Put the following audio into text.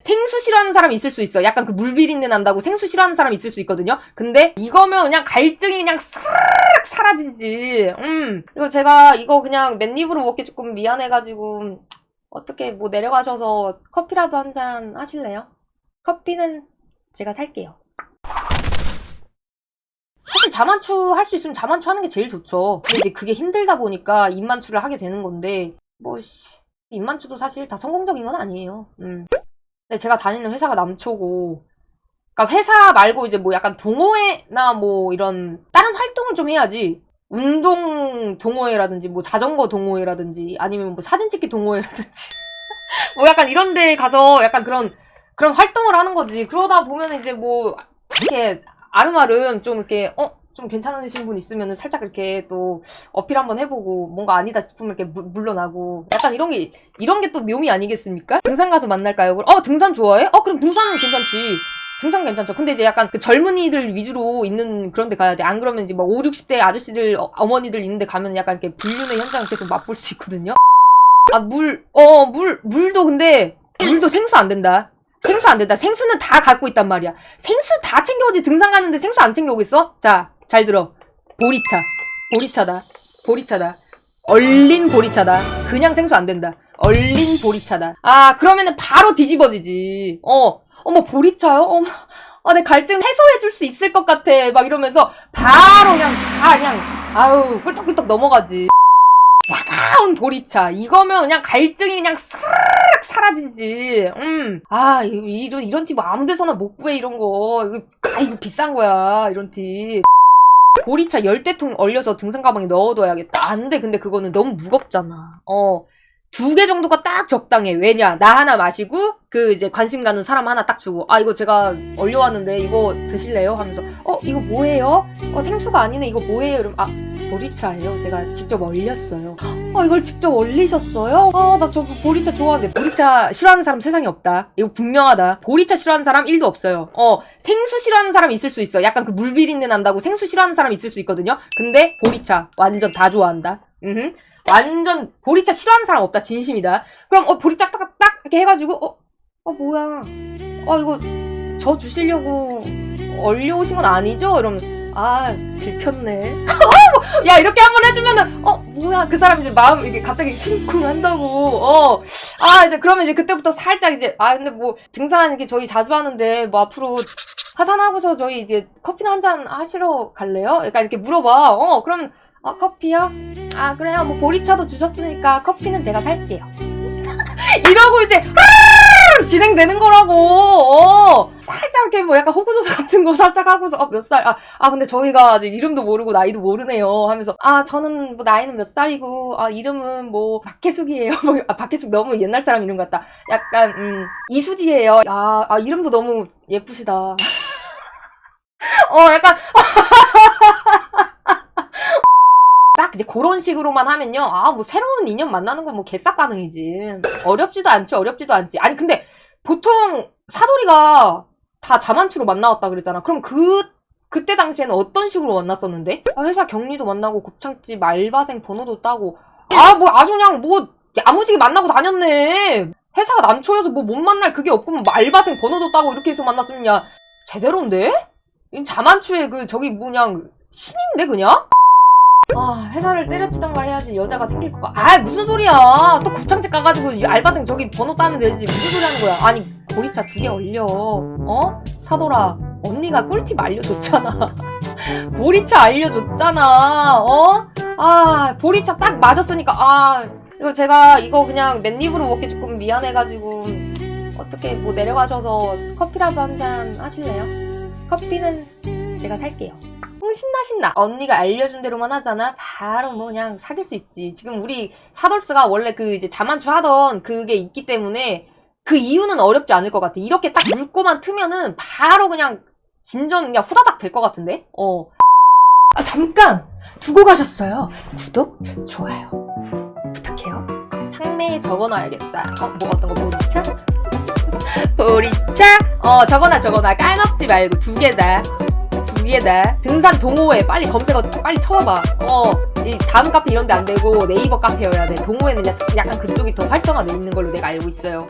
생수 싫어하는 사람 있을 수 있어. 약간 그 물비린내 난다고 생수 싫어하는 사람 있을 수 있거든요. 근데 이거면 그냥 갈증이 그냥 싹 사라지지. 음. 이거 제가 이거 그냥 맨입으로 먹기 조금 미안해가지고 어떻게 뭐 내려가셔서 커피라도 한 잔 하실래요? 커피는 제가 살게요. 사실 자만추 할 수 있으면 자만추 하는 게 제일 좋죠. 근데 이제 그게 힘들다 보니까 입만추를 하게 되는 건데 뭐 씨, 입만추도 사실 다 성공적인 건 아니에요. 음. 근데 제가 다니는 회사가 남초고 그러니까 회사 말고 이제 뭐 약간 동호회나 뭐 이런 다른 활동을 좀 해야지. 운동 동호회라든지 뭐 자전거 동호회라든지 아니면 뭐 사진 찍기 동호회라든지 뭐 약간 이런 데 가서 약간 그런 그런 활동을 하는 거지. 그러다 보면 이제 뭐 이렇게 아름아름 좀 이렇게 어 좀 괜찮으신 분 있으면 살짝 이렇게 또 어필 한번 해보고 뭔가 아니다 싶으면 이렇게 물, 물러나고 약간 이런 게 이런 게 또 묘미 아니겠습니까? 등산 가서 만날까요? 어 등산 좋아해? 어 그럼 등산은 괜찮지. 등산 괜찮죠. 근데 이제 약간 그 젊은이들 위주로 있는 그런 데 가야 돼. 안 그러면 이제 막 5, 60대 아저씨들, 어, 어머니들 있는 데 가면 약간 이렇게 불륜의 현장을 계속 맛볼 수 있거든요. 아, 물, 어, 물, 물도 근데, 물도 생수 안 된다. 생수 안 된다. 생수는 다 갖고 있단 말이야. 생수 다 챙겨오지 등산 가는데 생수 안 챙겨오겠어? 자, 잘 들어. 보리차. 보리차다. 보리차다. 얼린 보리차다. 그냥 생수 안 된다. 얼린 보리차다. 아, 그러면은 바로 뒤집어지지. 어, 어머, 보리차요? 어머, 아, 내 갈증 해소해줄 수 있을 것 같아. 막 이러면서 바로 그냥 다 그냥, 아유, 꿀떡꿀떡 넘어가지. 차가운 보리차. 이거면 그냥 갈증이 그냥 싹 사라지지. 음. 아, 이- 이런, 이런 팁 아무 데서나 못 구해, 이런 거. 이거, 아, 이거 비싼 거야, 이런 팁. 보리차 열대통 얼려서 등산 가방에 넣어둬야겠다. 안 돼. 근데 그거는 너무 무겁잖아. 어. 두 개 정도가 딱 적당해. 왜냐? 나 하나 마시고, 그 이제 관심 가는 사람 하나 딱 주고, 아, 이거 제가 얼려왔는데, 이거 드실래요? 하면서, 어, 이거 뭐예요? 어, 생수가 아니네. 이거 뭐예요? 이러면, 아, 보리차예요. 제가 직접 얼렸어요. 어, 이걸 직접 얼리셨어요? 아, 나 저 보리차 좋아하는데. 보리차 싫어하는 사람 세상에 없다. 이거 분명하다. 보리차 싫어하는 사람 1도 없어요. 어, 생수 싫어하는 사람 있을 수 있어. 약간 그 물비린내 난다고 생수 싫어하는 사람 있을 수 있거든요. 근데 보리차 완전 다 좋아한다. 음, 완전 보리차 싫어하는 사람 없다. 진심이다. 그럼 어 보리차 딱 딱 이렇게 해가지고 어, 어 뭐야? 어 이거 저 주시려고 얼려오신 건 아니죠? 이러면 아 들켰네. 야 이렇게 한번 해주면은 어 뭐야 그 사람 이제 마음 이게 갑자기 심쿵한다고 어 아 이제 그러면 이제 그때부터 살짝 이제 아 근데 뭐 등산 이렇게 저희 자주 하는데 뭐 앞으로 하산하고서 저희 이제 커피나 한 잔 하시러 갈래요? 약간 이렇게 물어봐 어 그러면 아 커피요? 아 그래요 뭐 보리차도 주셨으니까 커피는 제가 살게요 이러고 이제 아! 진행되는 거라고. 어 살짝 이렇게 뭐 약간 호구조사 같은 거 살짝 하고서 어 몇 살? 아 아 근데 저희가 아직 이름도 모르고 나이도 모르네요 하면서 아 저는 뭐 나이는 몇 살이고 아 이름은 뭐 박혜숙이에요. 뭐, 아 박혜숙 너무 옛날 사람 이름 같다. 약간 음 이수지예요. 아, 아 이름도 너무 예쁘시다. 어 약간 딱 이제 그런 식으로만 하면요. 아 뭐 새로운 인연 만나는 건 뭐 개싹 가능이지. 어렵지도 않지 어렵지도 않지. 아니 근데 보통 사돌이가 다 자만추로 만나왔다 그랬잖아. 그럼 그 그때 당시에는 어떤 식으로 만났었는데? 아, 회사 격리도 만나고 곱창집 알바생 번호도 따고. 아 뭐 아주 그냥 뭐 야무지게 만나고 다녔네. 회사가 남초여서 뭐 못 만날 그게 없고 뭐 알바생 번호도 따고 이렇게 해서 만났으면 야 제대로인데? 이 자만추의 그 저기 뭐냐 신인데 그냥? 아 회사를 때려치던가 해야지 여자가 생길 것 같아 아 무슨 소리야? 또 곱창집 가가지고 이 알바생 저기 번호 따면 되지. 무슨 소리 하는 거야? 아니 보리차 두개 얼려. 어? 사돌아 언니가 꿀팁 알려줬잖아. 보리차 알려줬잖아. 어? 아 보리차 딱 마셨으니까. 아 이거 제가 이거 그냥 맨입으로 먹기 조금 미안해가지고 어떻게 뭐 내려가셔서 커피라도 한 잔 하실래요? 커피는 제가 살게요 응, 신나 신나. 언니가 알려준 대로만 하잖아. 바로 뭐 그냥 사귈 수 있지. 지금 우리 사돌스가 원래 그 이제 자만추 하던 그게 있기 때문에 그 이유는 어렵지 않을 것 같아. 이렇게 딱 물고만 트면은 바로 그냥 진전 그냥 후다닥 될 것 같은데? 어. 아, 잠깐! 두고 가셨어요. 구독 좋아요 부탁해요. 상매에 적어놔야겠다. 어뭐 어떤 거? 보리차? 보리차? 어 적어놔 적어놔. 까먹지 말고 두 개다 두 개다 등산 동호회 빨리 검색어 빨리 쳐봐봐. 어 이 다음 카페 이런 데 안 되고 네이버 카페여야 돼. 동호회는 약- 약간 그쪽이 더 활성화돼 있는 걸로 내가 알고 있어요